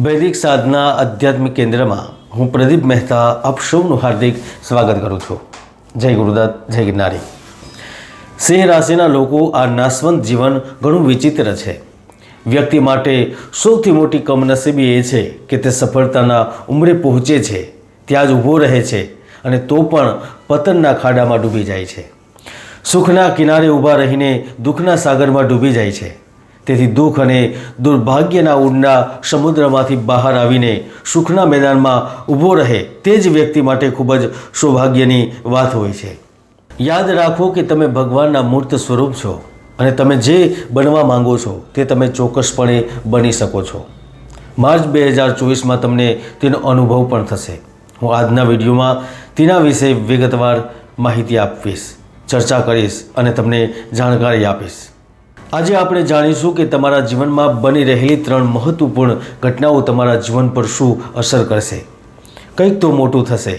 વૈદિક સાધના આધ્યાત્મિક કેન્દ્રમાં હું પ્રદીપ મહેતા આપ હાર્દિક સ્વાગત કરું છું. જય ગુરુદત્ત, જય ગિરનારી. સિંહ રાશિના લોકો આ નાશવંત જીવન ઘણું વિચિત્ર છે. વ્યક્તિ માટે સૌથી મોટી કમનસીબી એ છે કે તે સફળતાના ઉંમરે પહોંચે છે, ત્યાં જ ઊભો રહે છે અને તો પણ પતનના ખાડામાં ડૂબી જાય છે. સુખના કિનારે ઊભા રહીને દુઃખના સાગરમાં ડૂબી જાય છે. તેથી દુઃખ અને દુર્ભાગ્યના ઊંડા સમુદ્રમાંથી બહાર આવીને સુખના મેદાનમાં ઊભો રહે તે જ વ્યક્તિ માટે ખૂબ જ સૌભાગ્યની વાત હોય છે. યાદ રાખો કે તમે ભગવાનના મૂર્ત સ્વરૂપ છો અને તમે જે બનવા માંગો છો તે તમે ચોક્કસપણે બની શકો છો. માર્ચ બે હજાર ચોવીસમાં તમને તેનો અનુભવ પણ થશે. હું આજના વિડીયોમાં તેના વિશે વિગતવાર માહિતી આપીશ, ચર્ચા કરીશ અને તમને જાણકારી આપીશ. આજે આપણે જાણીશું કે તમારા જીવનમાં બની રહેલી ત્રણ મહત્વપૂર્ણ ઘટનાઓ તમારા જીવન પર શું અસર કરશે? કંઈક તો મોટું થશે.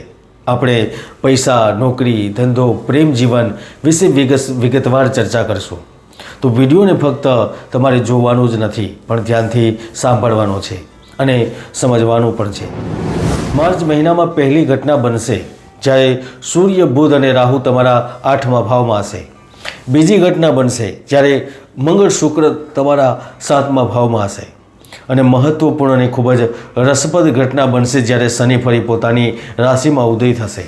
આપણે પૈસા, નોકરી, ધંધો, પ્રેમ જીવન વિશે વિગત વિગતવાર ચર્ચા કરશું. તો વિડીયોને ફક્ત તમારે જોવાનું જ નથી, પણ ધ્યાનથી સાંભળવાનો છે અને સમજવાનું પણ છે. માર્ચ મહિનામાં પહેલી ઘટના બનશે, જ્યારે સૂર્ય, બુધ અને રાહુ તમારા આઠમા ભાવમાં હશે. બીજી ઘટના બનશે, જ્યારે મંગળ શુક્ર તમારા સાતમા ભાવમાં હશે. અને મહત્વપૂર્ણ અને ખૂબ જ રસપ્રદ ઘટના બનશે જ્યારે શનિ ફરી પોતાની રાશિમાં ઉદય થશે.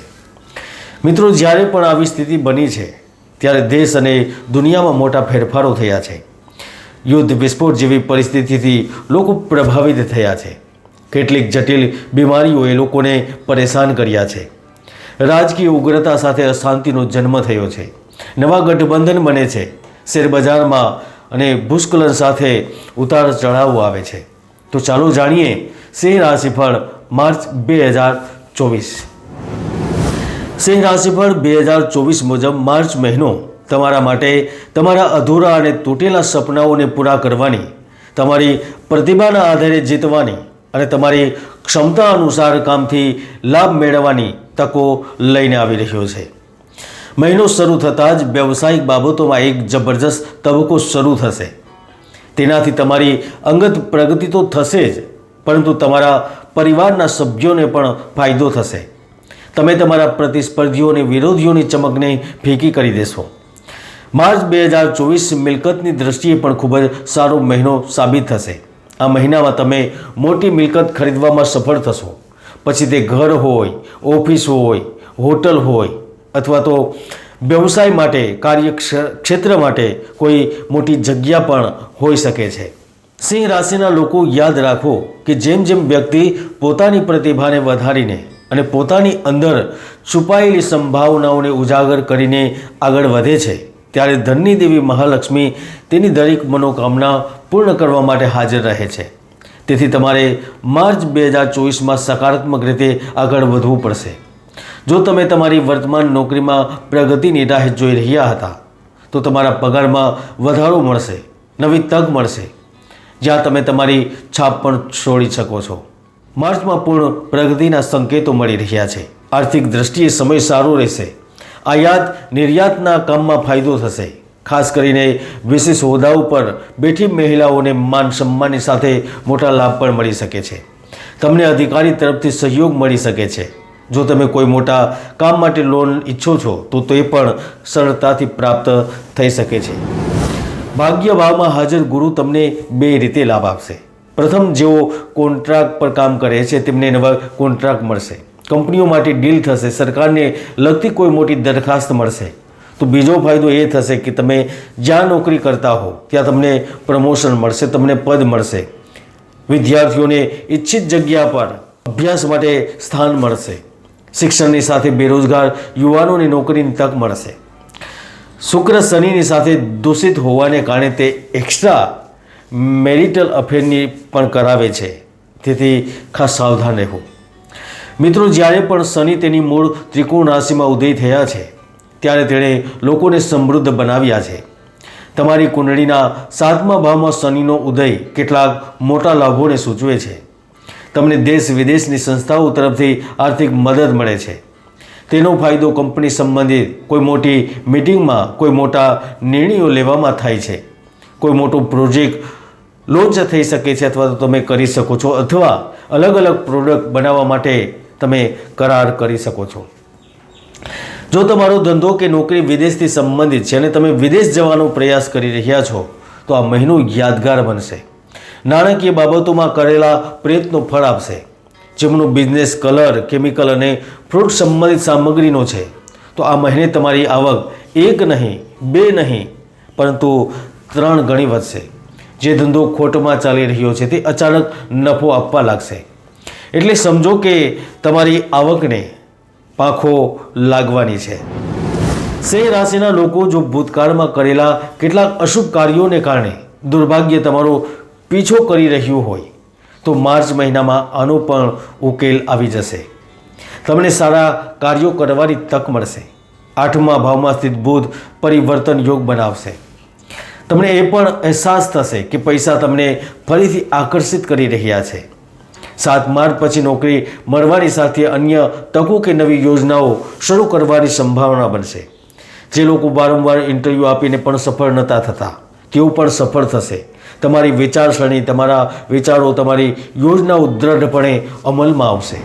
મિત્રો, જ્યારે પણ આવી સ્થિતિ બની છે, ત્યારે દેશ અને દુનિયામાં મોટા ફેરફારો થયા છે. યુદ્ધ, વિસ્ફોટ જેવી પરિસ્થિતિથી લોકો પ્રભાવિત થયા છે. કેટલીક જટિલ બીમારીઓએ લોકોને પરેશાન કર્યા છે. રાજકીય ઉગ્રતા સાથે અશાંતિનો જન્મ થયો છે. નવા ગઠબંધન બને છે. શેરબજારમાં અને ભૂસ્ખલન સાથે ઉતાર ચઢાવો આવે છે. તો ચાલો જાણીએ સિંહ રાશિફળ માર્ચ બે હજાર ચોવીસ. સિંહ રાશિફળ બે હજાર ચોવીસ મુજબ માર્ચ મહિનો તમારા માટે તમારા અધૂરા અને તૂટેલા સપનાઓને પૂરા કરવાની, તમારી પ્રતિભાના આધારે જીતવાની અને તમારી ક્ષમતા અનુસાર કામથી લાભ મેળવવાની તકો લઈને આવી રહ્યો છે. મહિનો શરૂ થતાં જ વ્યવસાયિક બાબતોમાં એક જબરજસ્ત તબક્કો શરૂ થશે. તેનાથી તમારી અંગત પ્રગતિ તો થશે જ, પરંતુ તમારા પરિવારના સભ્યોને પણ ફાયદો થશે. તમે તમારા પ્રતિસ્પર્ધીઓ અને વિરોધીઓની ચમકને ફીકી કરી દેશો. માર્ચ બે હજાર ચોવીસ મિલકતની દ્રષ્ટિએ પણ ખૂબ જ સારો મહિનો સાબિત થશે. આ મહિનામાં તમે મોટી મિલકત ખરીદવામાં સફળ થશો. પછી તે ઘર હોય, ઓફિસ હોય, હોટલ હોય અથવા તો વ્યવસાય માટે કાર્ય ક્ષેત્ર માટે કોઈ મોટી જગ્યા પણ હોઈ શકે છે. સિંહ રાશિના લોકો યાદ રાખો કે જેમ જેમ વ્યક્તિ પોતાની પ્રતિભાને વધારીને અને પોતાની અંદર છુપાયેલી સંભાવનાઓને ઉજાગર કરીને આગળ વધે છે, ત્યારે ધનની દેવી મહાલક્ષ્મી તેની દરેક મનોકામના પૂર્ણ કરવા માટે હાજર રહે છે. તેથી તમારે માર્ચ બે હજાર ચોવીસમાં સકારાત્મક રીતે આગળ વધવું પડશે. જો તમે તમારી વર્તમાન નોકરીમાં પ્રગતિની રાહ જોઈ રહ્યા હતા, તો તમારા પગારમાં વધારો મળશે, નવી તક મળશે, જ્યાં તમે તમારી છાપ પણ છોડી શકો છો. માર્ચમાં પૂર્ણ પ્રગતિના સંકેતો મળી રહ્યા છે. આર્થિક દ્રષ્ટિએ સમય સારો રહેશે. આયાત નિર્યાતના કામમાં ફાયદો થશે. ખાસ કરીને વિશેષ હોદ્દાઓ પર બેઠી મહિલાઓને માન સન્માનની સાથે મોટા લાભ પણ મળી શકે છે. તમને અધિકારી તરફથી સહયોગ મળી શકે છે. જો તમે કોઈ મોટા કામ માટે લોન ઈચ્છો છો, તો તે પણ સરળતાથી પ્રાપ્ત થઈ શકે છે. ભાગ્ય ભાવમાં હાજર ગુરુ તમને બે રીતે લાભ આપશે. પ્રથમ, જેઓ કોન્ટ્રાક્ટ પર કામ કરે છે, તેમને નવા કોન્ટ્રાક્ટ મળશે. કંપનીઓ માટે ડીલ થશે, સરકારને લગતી કોઈ મોટી દરખાસ્ત મળશે. તો બીજો ફાયદો એ થશે કે તમે જ્યાં નોકરી કરતા હો, ત્યાં તમને પ્રમોશન મળશે, તમને પદ મળશે. વિદ્યાર્થીઓને ઈચ્છિત જગ્યા પર અભ્યાસ માટે સ્થાન મળશે. શિક્ષણની સાથે બેરોજગાર યુવાનોને નોકરીની તક મળશે. શુક્ર શનિની સાથે દૂષિત હોવાને કારણે તે એક્સ્ટ્રા મેરિટલ અફેરની પણ કરાવે છે. તેથી ખાસ સાવધાન રહેવું. મિત્રો, જ્યારે પણ શનિ તેની મૂળ ત્રિકોણ રાશિમાં ઉદય થયા છે, ત્યારે તેણે લોકોને સમૃદ્ધ બનાવ્યા છે. તમારી કુંડળીના સાતમા ભાવમાં શનિનો ઉદય કેટલાક મોટા લાભોને સૂચવે છે. તમને દેશ વિદેશની સંસ્થાઓ તરફથી આર્થિક મદદ મળે છે. તેનો ફાયદો કંપની સંબંધિત કોઈ મોટી મિટિંગમાં કોઈ મોટા નિર્ણયો લેવામાં થાય છે. કોઈ મોટો પ્રોજેક્ટ લોન્ચ થઈ શકે છે અથવા તો તમે કરી શકો છો અથવા અલગ અલગ પ્રોડક્ટ બનાવવા માટે તમે કરાર કરી શકો છો. જો તમારો ધંધો કે નોકરી વિદેશથી સંબંધિત છે અને તમે વિદેશ જવાનો પ્રયાસ કરી રહ્યા છો, તો આ મહિનો યાદગાર બનશે. નાણાકીય બાબતોમાં કરેલા પ્રયત્નો ફળ આપશે. જેમનો બિઝનેસ કલર કેમિકલ અને ફ્રૂટ સંબંધિત સામગ્રીનો છે. તો આ મહિને તમારી આવક એક નહીં, બે નહીં, પરંતુ ત્રણ ગણી વધશે. જે ધંધો ખોટમાં ચાલી રહ્યો છે તે અચાનક નફો આપવા લાગશે. એટલે સમજો કે તમારી આવકને પાંખો લાગવાની છે. સિંહ રાશિના લોકો જો ભૂતકાળમાં કરેલા કેટલાક અશુભ કાર્યોને કારણે દુર્ભાગ્ય તમારો પીછો કરી રહ્યું હોય, તો માર્ચ મહિનામાં આનો પણ ઉકેલ આવી જશે. તમને સારા કાર્યો કરવાની તક મળશે. આઠમા ભાવમાં સ્થિત બુધ પરિવર્તન યોગ બનાવશે. તમને એ પણ અહેસાસ થશે કે પૈસા તમને ફરીથી આકર્ષિત કરી રહ્યા છે. સાત માર્ચ પછી નોકરી મળવાની સાથે અન્ય તકો કે નવી યોજનાઓ શરૂ કરવાની સંભાવના બનશે. જે લોકો વારંવાર ઇન્ટરવ્યૂ આપીને પણ સફળ નહોતા થતા, તેઓ પણ સફળ થશે. તમારી વિચારસરણી, તમારા વિચારો, તમારી યોજનાઓ દ્રઢપણે અમલમાં આવશે.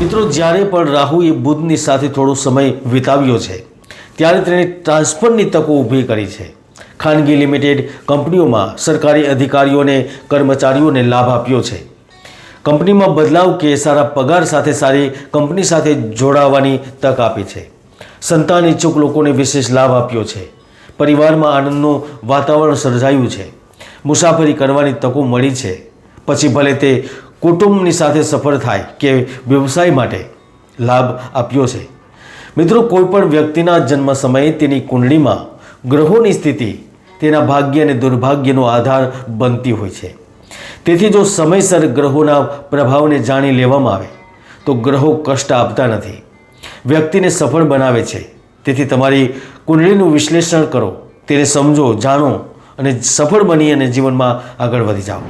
મિત્રો, જ્યારે પણ રાહુએ બુધની સાથે થોડો સમય વિતાવ્યો છે, ત્યારે તેણે ટ્રાન્સફરની તકો ઊભી કરી છે. ખાનગી લિમિટેડ કંપનીઓમાં સરકારી અધિકારીઓને કર્મચારીઓને લાભ આપ્યો છે. કંપનીમાં બદલાવ કે સારા પગાર સાથે સારી કંપની સાથે જોડાવાની તક આપી છે. સંતાન ઈચ્છુક લોકોને વિશેષ લાભ આપ્યો છે. પરિવારમાં આનંદનું વાતાવરણ સર્જાયું છે. મુસાફરી કરવાની તકો મળી છે. પછી ભલે તે કુટુંબની સાથે સફળ થાય કે વ્યવસાય માટે લાભ આપ્યો છે. મિત્રો, કોઈપણ વ્યક્તિના જન્મ સમયે તેની કુંડળીમાં ગ્રહોની સ્થિતિ તેના ભાગ્ય અને દુર્ભાગ્યનો આધાર બનતી હોય છે. તેથી જો સમયસર ગ્રહોના પ્રભાવને જાણી લેવામાં આવે, તો ગ્રહો કષ્ટ આપતા નથી. વ્યક્તિને સફળ બનાવે છે. તેથી તમારી કુંડળીનું વિશ્લેષણ કરો, તેને સમજો, જાણો અને સફળ બની અને જીવનમાં આગળ વધી જાઓ.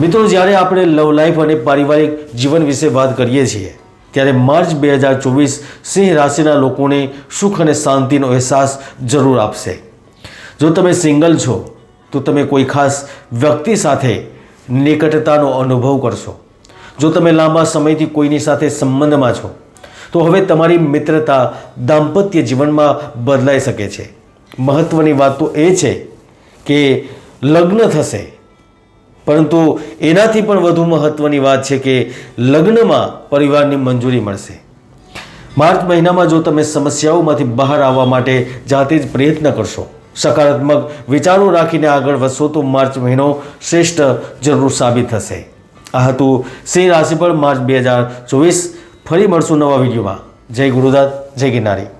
મિત્રો, જ્યારે આપણે લવ લાઈફ અને પારિવારિક જીવન વિશે વાત કરીએ છીએ, ત્યારે માર્ચ બે હજાર ચોવીસ સિંહ રાશિના લોકોને સુખ અને શાંતિનો અહેસાસ જરૂર આપશે. જો તમે સિંગલ છો, તો તમે કોઈ ખાસ વ્યક્તિ સાથે નિકટતાનો અનુભવ કરશો. જો તમે લાંબા સમયથી કોઈની સાથે સંબંધમાં છો, તો હવે તમારી મિત્રતા દાંપત્ય જીવનમાં બદલાઈ શકે છે. મહત્ત્વની વાત તો એ છે કે લગ્ન થશે. પરંતુ એનાથી પણ વધુ મહત્ત્વની વાત છે કે લગ્નમાં પરિવારની મંજૂરી મળશે. માર્ચ મહિનામાં જો તમે સમસ્યાઓમાંથી બહાર આવવા માટે જાતે જ પ્રયત્ન કરશો, સકારાત્મક વિચારો રાખીને આગળ વધશો, તો માર્ચ મહિનો શ્રેષ્ઠ જરૂર સાબિત થશે. આ હતું સિંહ રાશિ પર માર્ચ બે હજાર ચોવીસ. ફરી મળશું નવા વિડીયોમાં. જય ગુરુદાસ જય ગિરનારી.